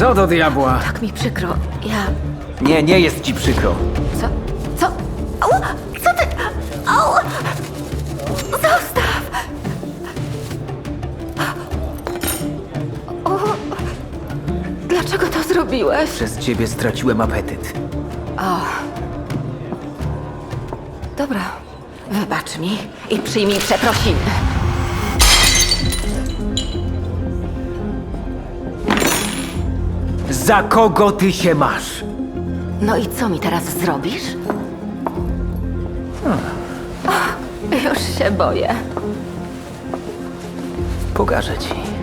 Co do diabła? Tak mi przykro. Ja... Nie, nie jest ci przykro. Co? Co? Au! Co ty? Au! Zostaw! O, dlaczego to zrobiłeś? Przez ciebie straciłem apetyt. Dobra, wybacz mi i przyjmij przeprosiny. Za kogo ty się masz? No i co mi teraz zrobisz? O, już się boję. Pokażę ci.